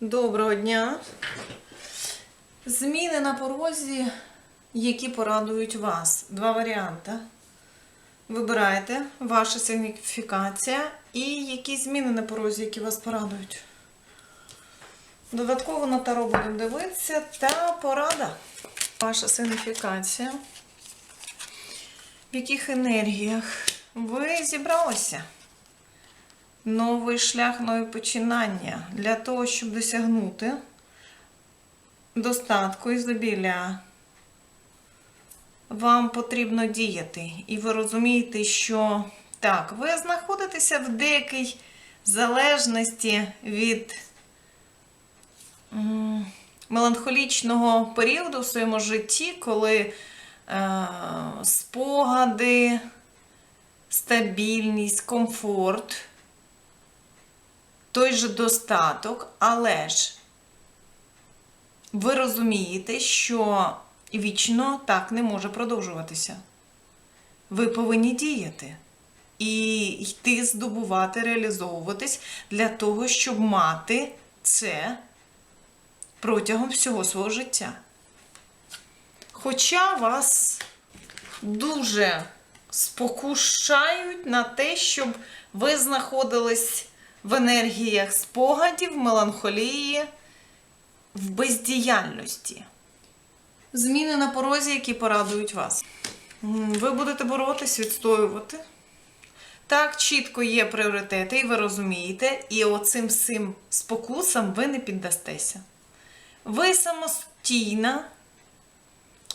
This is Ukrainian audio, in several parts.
Доброго дня. Зміни на порозі, які порадують вас. Два варіанти. Вибирайте ваша сигніфікація і які зміни на порозі, які вас порадують. Додатково на таро будемо дивитися та порада. Ваша сигніфікація. В яких енергіях ви зібралися? Новий шлях, нові починання для того, щоб досягнути достатку і ізобілля. Вам потрібно діяти. І ви розумієте, що так, ви знаходитеся в деякій залежності від меланхолічного періоду в своєму житті, коли е, спогади, стабільність, комфорт той же достаток, але ж ви розумієте, що вічно так не може продовжуватися. Ви повинні діяти і йти здобувати, реалізовуватись для того, щоб мати це протягом всього свого життя. Хоча вас дуже спокушають на те, щоб ви знаходились в енергіях спогадів, меланхолії, в бездіяльності. Зміни на порозі, які порадують вас. Ви будете боротись, відстоювати. Так, чітко є пріоритети, і ви розумієте, і оцим всім спокусам ви не піддастеся. Ви самостійна,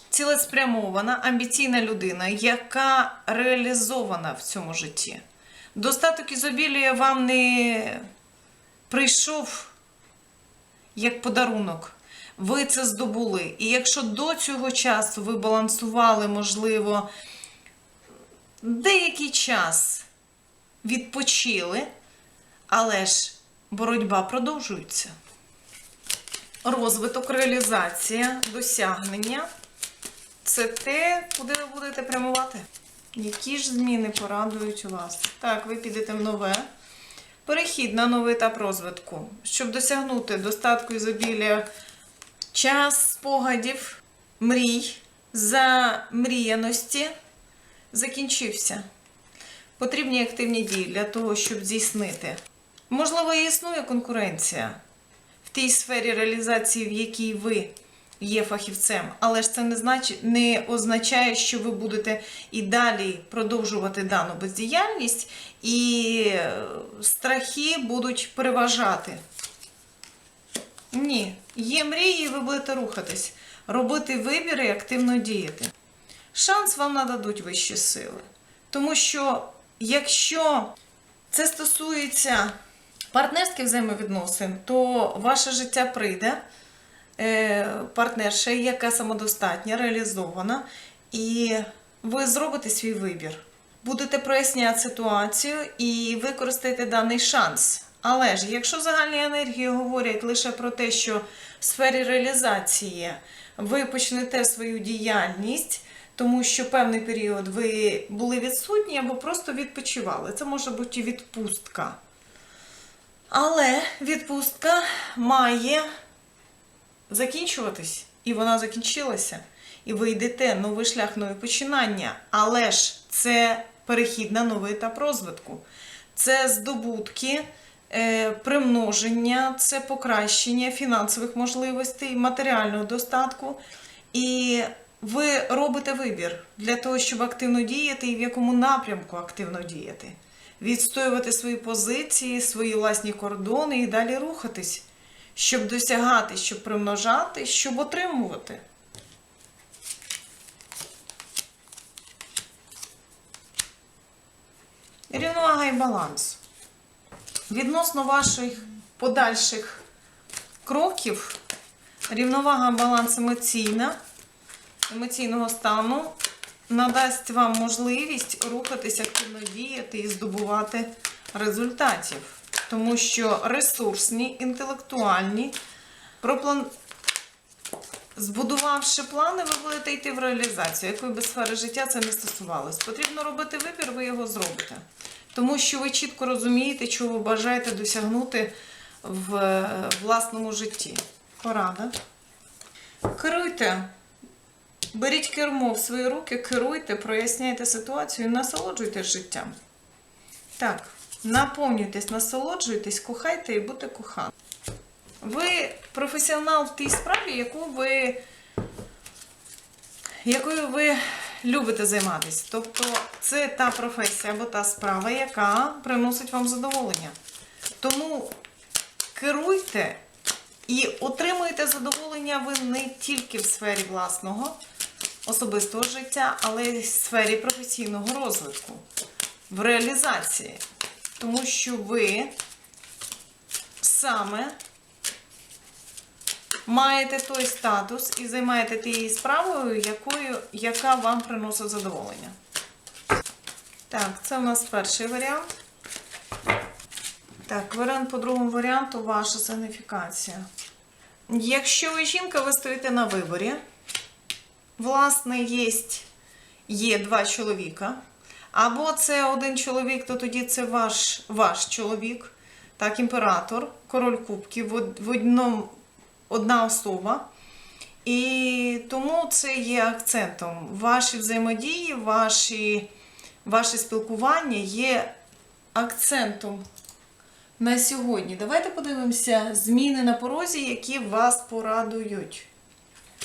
цілеспрямована, амбіційна людина, яка реалізована в цьому житті. Достаток ізобілія вам не прийшов як подарунок. Ви це здобули. І якщо до цього часу ви балансували, можливо, деякий час відпочили, але ж боротьба продовжується. Розвиток, реалізація, досягнення це те, куди ви будете прямувати. Які ж зміни порадують вас? Так, ви підете в нове. Перехід на новий етап розвитку. Щоб досягнути достатку ізобілля, час спогадів, мрій, замріяності закінчився. Потрібні активні дії для того, щоб здійснити. Можливо, і існує конкуренція в тій сфері реалізації, в якій ви є фахівцем, але ж це не значить, не означає, що ви будете і далі продовжувати дану бездіяльність, і е, страхи будуть переважати. Ні, є мрії, і ви будете рухатись, робити вибір і активно діяти. Шанс вам нададуть вищі сили. Тому що якщо це стосується партнерських взаємовідносин, то ваше життя прийде партнерша, яка самодостатня, реалізована, і ви зробите свій вибір. Будете проясняти ситуацію і використаєте даний шанс. Але ж, якщо загальні енергії говорять лише про те, що в сфері реалізації ви почнете свою діяльність, тому що певний період ви були відсутні або просто відпочивали. Це може бути відпустка. Але відпустка має закінчуватись, і вона закінчилася. І ви йдете новий шлях, нові починання. Але ж це перехід на новий етап розвитку. Це здобутки, е, примноження, це покращення фінансових можливостей, матеріального достатку. І ви робите вибір для того, щоб активно діяти і в якому напрямку активно діяти. Відстоювати свої позиції, свої власні кордони і далі рухатись, щоб досягати, щоб примножати, щоб отримувати. Рівновага і баланс. Відносно ваших подальших кроків, рівновага, баланс емоційна, емоційного стану надасть вам можливість рухатись, активно діяти і здобувати результатів. Тому що ресурсні, інтелектуальні, проплан... збудувавши плани, ви будете йти в реалізацію. Якої би сфери життя це не стосувалось. Потрібно робити вибір, ви його зробите. Тому що ви чітко розумієте, чого ви бажаєте досягнути в е, власному житті. Порада. Керуйте. Беріть кермо в свої руки, керуйте, проясняйте ситуацію і насолоджуйтесь життям. Так, наповнюйтесь, насолоджуйтесь, кохайте і будьте коханим. Ви професіонал в тій справі, яку ви, якою ви любите займатися. Тобто це та професія або та справа, яка приносить вам задоволення. Тому керуйте і отримуєте задоволення ви не тільки в сфері власного особистого життя, але й в сфері професійного розвитку, в реалізації. Тому що ви саме маєте той статус і займаєте тією справою, якою, яка вам приносить задоволення. Так, це у нас перший варіант. Так, варіант по другому варіанту ваша сигніфікація. Якщо ви жінка, ви стоїте на виборі. Власне, є, є два чоловіка. Або це один чоловік, то тоді це ваш, ваш чоловік, так, імператор, король кубків, в, одному, одна особа. І тому це є акцентом. Ваші взаємодії, ваші, ваше спілкування є акцентом на сьогодні. Давайте подивимося зміни на порозі, які вас порадують.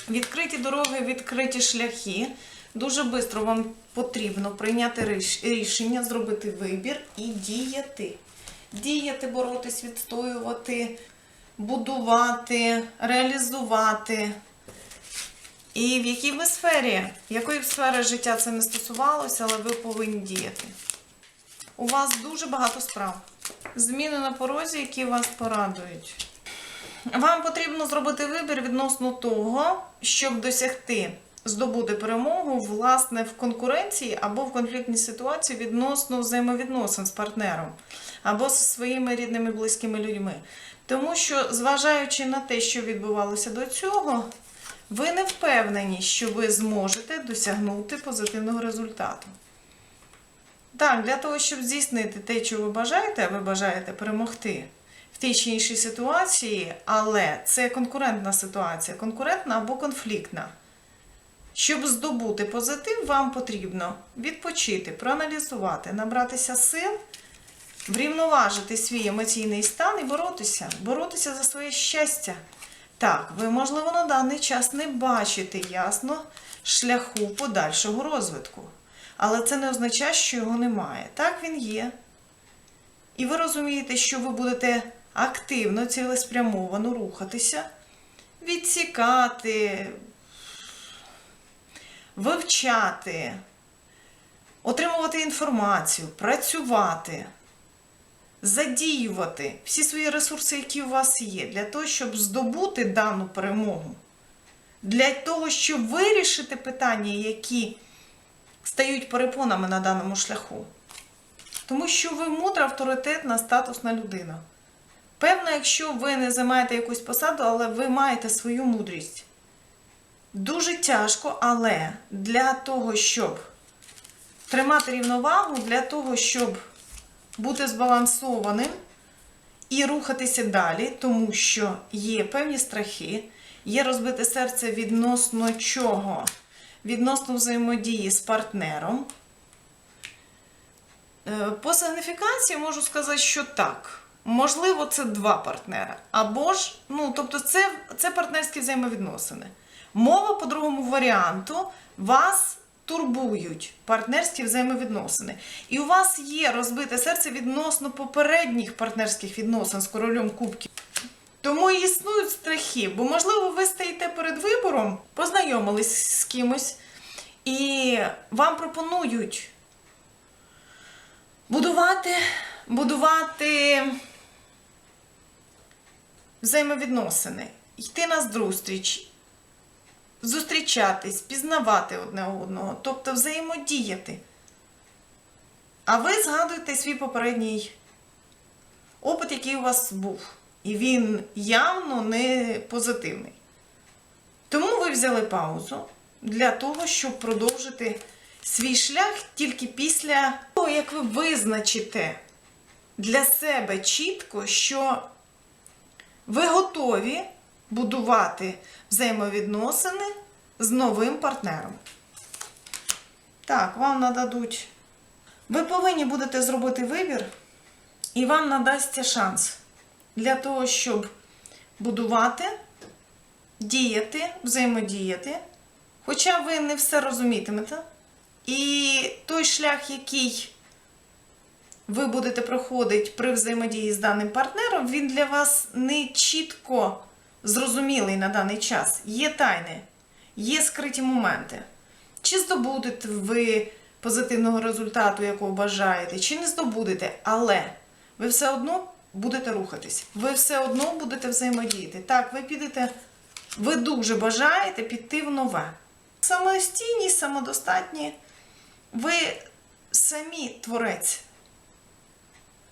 Відкриті дороги, відкриті шляхи. Дуже швидко вам потрібно прийняти рішення, зробити вибір і діяти. Діяти, боротись, відстоювати, будувати, реалізувати. І в якій би сфері, якої б сфери життя це не стосувалося, але ви повинні діяти. У вас дуже багато справ. Зміни на порозі, які вас порадують. Вам потрібно зробити вибір відносно того, щоб досягти здобути перемогу власне в конкуренції або в конфліктній ситуації відносно взаємовідносин з партнером або зі своїми рідними близькими людьми. Тому що, зважаючи на те, що відбувалося до цього, ви не впевнені, що ви зможете досягнути позитивного результату. Так, для того, щоб здійснити те, що ви бажаєте, ви бажаєте перемогти в тій чи іншій ситуації, але це конкурентна ситуація, конкурентна або конфліктна. Щоб здобути позитив, вам потрібно відпочити, проаналізувати, набратися сил, врівноважити свій емоційний стан і боротися, боротися за своє щастя. Так, ви, можливо, на даний час не бачите ясно шляху подальшого розвитку. Але це не означає, що його немає. Так він є. І ви розумієте, що ви будете активно, цілеспрямовано рухатися, відсікати, вивчати, отримувати інформацію, працювати, задіювати всі свої ресурси, які у вас є, для того, щоб здобути дану перемогу, для того, щоб вирішити питання, які стають перепонами на даному шляху. Тому що ви мудра, авторитетна, статусна людина. Певно, якщо ви не займаєте якусь посаду, але ви маєте свою мудрість. Дуже тяжко, але для того, щоб тримати рівновагу, для того, щоб бути збалансованим і рухатися далі, тому що є певні страхи, є розбите серце відносно чого? Відносно взаємодії з партнером. Е, По сигніфікації можу сказати, що так. Можливо, це два партнери. Або ж, ну, тобто, це, це партнерські взаємовідносини. Мова по другому варіанту вас турбують партнерські взаємовідносини. І у вас є розбите серце відносно попередніх партнерських відносин з королем кубків. Тому і існують страхи, бо, можливо, ви стоїте перед вибором, познайомились з кимось, і вам пропонують будувати, будувати взаємовідносини, йти на зустріч, зустрічатись, пізнавати одне одного, тобто взаємодіяти. А ви згадуєте свій попередній опит, який у вас був. І він явно не позитивний. Тому ви взяли паузу для того, щоб продовжити свій шлях тільки після того, як ви визначите для себе чітко, що ви готові будувати взаємовідносини з новим партнером. Так, вам нададуть. Ви повинні будете зробити вибір, і вам надасться шанс для того, щоб будувати, діяти, взаємодіяти. Хоча ви не все розумітимете. І той шлях, який ви будете проходити при взаємодії з даним партнером, він для вас не чітко зрозумілий на даний час. Є тайни, є скриті моменти. Чи здобудете ви позитивного результату, якого бажаєте, чи не здобудете, але ви все одно будете рухатись, ви все одно будете взаємодіяти. Так, ви підете, ви дуже бажаєте піти в нове. Самостійні, самодостатні, ви самі творець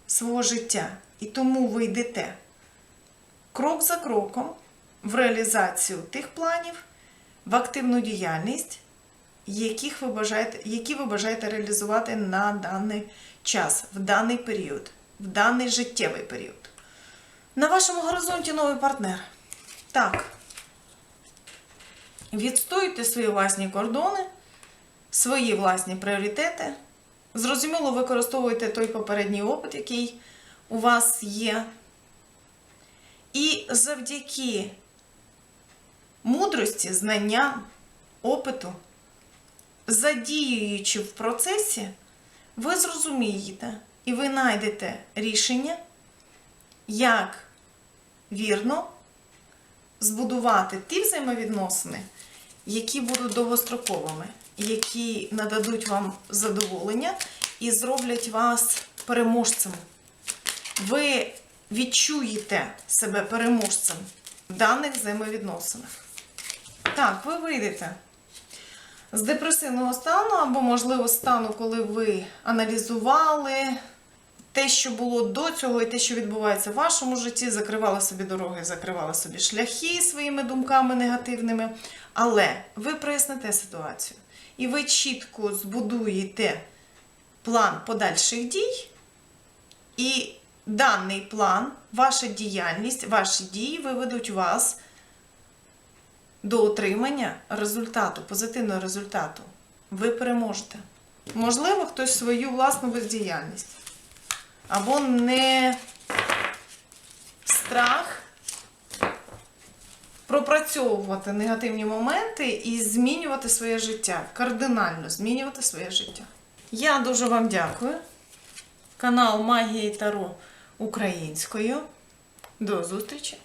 свого життя. І тому ви йдете крок за кроком в реалізацію тих планів, в активну діяльність, яких ви бажаєте, які ви бажаєте реалізувати на даний час, в даний період, в даний життєвий період. На вашому горизонті новий партнер. Так. Відстоюйте свої власні кордони, свої власні пріоритети. Зрозуміло, використовуйте той попередній опит, який у вас є. І завдяки мудрості, знанням, опиту, задіюючи в процесі, ви зрозумієте і ви знайдете рішення, як вірно збудувати ті взаємовідносини, які будуть довгостроковими, які нададуть вам задоволення і зроблять вас переможцем. Ви відчуєте себе переможцем в даних взаємовідносинах. Так, ви вийдете з депресивного стану, або, можливо, стану, коли ви аналізували те, що було до цього, і те, що відбувається в вашому житті, закривали собі дороги, закривали собі шляхи своїми думками негативними. Але ви проясните ситуацію. І ви чітко збудуєте план подальших дій, і даний план, ваша діяльність, ваші дії виведуть вас до отримання результату, позитивного результату. Ви переможете. Можливо, хтось свою власну бездіяльність. Або не страх пропрацьовувати негативні моменти і змінювати своє життя. Кардинально змінювати своє життя. Я дуже вам дякую. Канал Магія і Таро українською. До зустрічі!